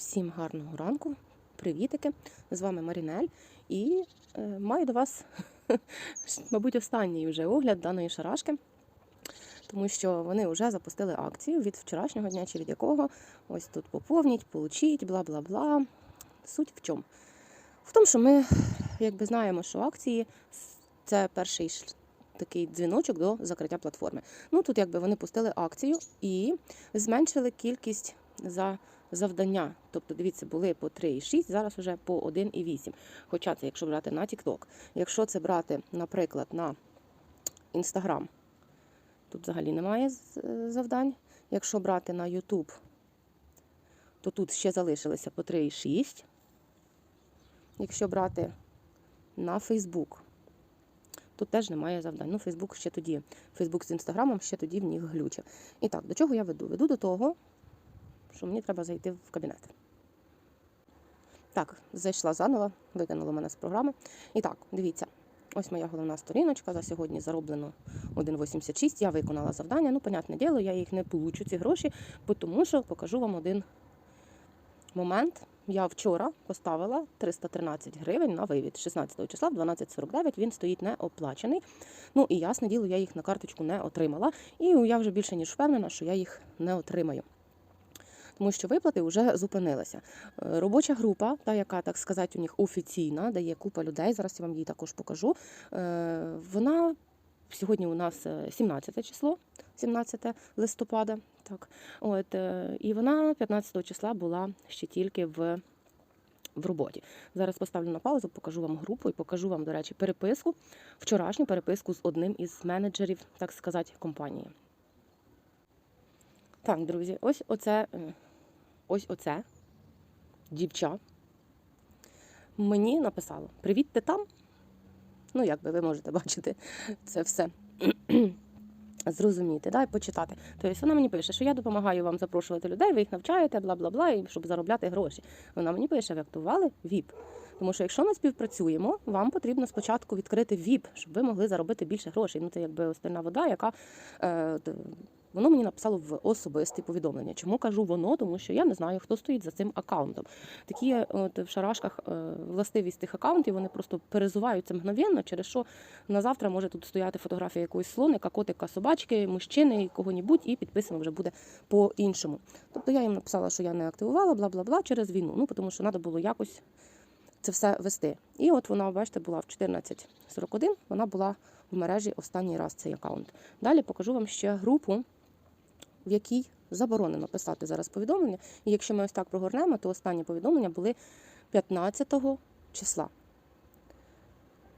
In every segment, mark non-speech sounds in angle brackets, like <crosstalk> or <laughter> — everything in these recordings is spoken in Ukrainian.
Всім гарного ранку, привітики! З вами Марінель і е, маю до вас, <laughs> мабуть, останній вже огляд даної шарашки, тому що вони вже запустили акцію від вчорашнього дня, чи від якого ось тут поповніть, получіть, бла бла бла. Суть в чому? В тому, що ми якби знаємо, що акції це перший такий дзвіночок до закриття платформи. Ну тут якби вони пустили акцію і зменшили кількість за завдання. Тобто, дивіться, були по 3,6, зараз вже по 1,8. Хоча це якщо брати на TikTok. Якщо це брати, наприклад, на Instagram, тут взагалі немає е, завдань. Якщо брати на YouTube, то тут ще залишилося по 3,6. Якщо брати на Facebook, тут теж немає завдань. Ну, Facebook ще тоді, Facebook з Інстаграмом ще тоді в них глючив. І так, до чого я веду? Веду до того, що мені треба зайти в кабінет. Так, зайшла заново, викинула мене з програми. І так, дивіться, ось моя головна сторіночка. За сьогодні зароблено 1,86. Я виконала завдання. Ну, понятне діло, я їх не получу, ці гроші, тому що покажу вам один момент. Я вчора поставила 313 гривень на вивід 16 числа в 12.49. Він стоїть неоплачений. Ну і ясне діло, я їх на карточку не отримала. І я вже більше ніж впевнена, що я їх не отримаю. Тому що виплати вже зупинилися. Е, Робоча група, та яка так сказати, у них офіційна, де є купа людей. Зараз я вам її також покажу. е, Вона сьогодні у нас е, 17 число, 17 листопада. Так, от е, і вона 15 числа була ще тільки в. В роботі зараз поставлю на паузу, покажу вам групу і покажу вам, до речі, переписку, вчорашню переписку з одним із менеджерів, так сказати, компанії. Так, друзі, ось оце, е, ось оце дівча мені написало: Привіт, ти там? Ну, як би ви можете <laughs> бачити це все. <clears throat> Зрозуміти, да, і почитати. Тобто вона мені пише, що я допомагаю вам запрошувати людей, ви їх навчаєте, бла бла бла, щоб заробляти гроші. Вона мені пише, ви актували ВІП. Тому що якщо ми співпрацюємо, вам потрібно спочатку відкрити ВІП, щоб ви могли заробити більше грошей. Ну це якби остальна вода, яка е, воно мені написало в особисті повідомлення. Чому кажу воно? Тому що я не знаю, хто стоїть за цим аккаунтом. Такі от в шарашках е, властивість тих аккаунтів, вони просто перезуваються мгновенно, через що на завтра може тут стояти фотографія якогось слоника, котика, собачки, мужчини, кого-нібудь, і підписано вже буде по-іншому. Тобто я їм написала, що я не активувала, бла бла бла через війну. Ну тому що треба було якось це все вести. І от вона, бачите, була в 14.41, вона була в мережі останній раз цей аккаунт. Далі покажу вам ще групу, в якій заборонено писати зараз повідомлення. І якщо ми ось так прогорнемо, то останні повідомлення були 15 числа.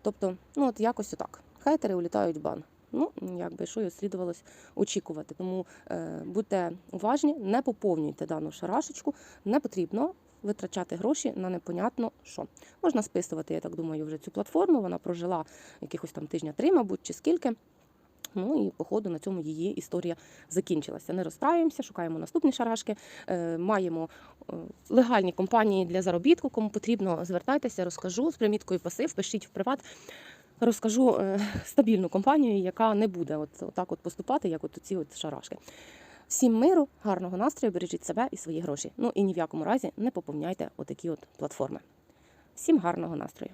Тобто, ну от якось отак. Хейтери улітають в бан. Ну, якби що і слідувалось очікувати. Тому е, будьте уважні, не поповнюйте дану шарашечку, не потрібно витрачати гроші на непонятно що. Можна списувати, я так думаю, вже цю платформу. Вона прожила якихось там тижня три, мабуть, чи скільки. Ну і походу на цьому її історія закінчилася. Не розстраюємося, шукаємо наступні шарашки. Е, маємо е, легальні компанії для заробітку. Кому потрібно, звертайтеся, розкажу з приміткою пасив, пишіть в приват. Розкажу е, стабільну компанію, яка не буде от, отак от поступати, як от ці от шарашки. Всім миру, гарного настрою, бережіть себе і свої гроші. Ну і ні в якому разі не поповняйте отакі от платформи. Всім гарного настрою!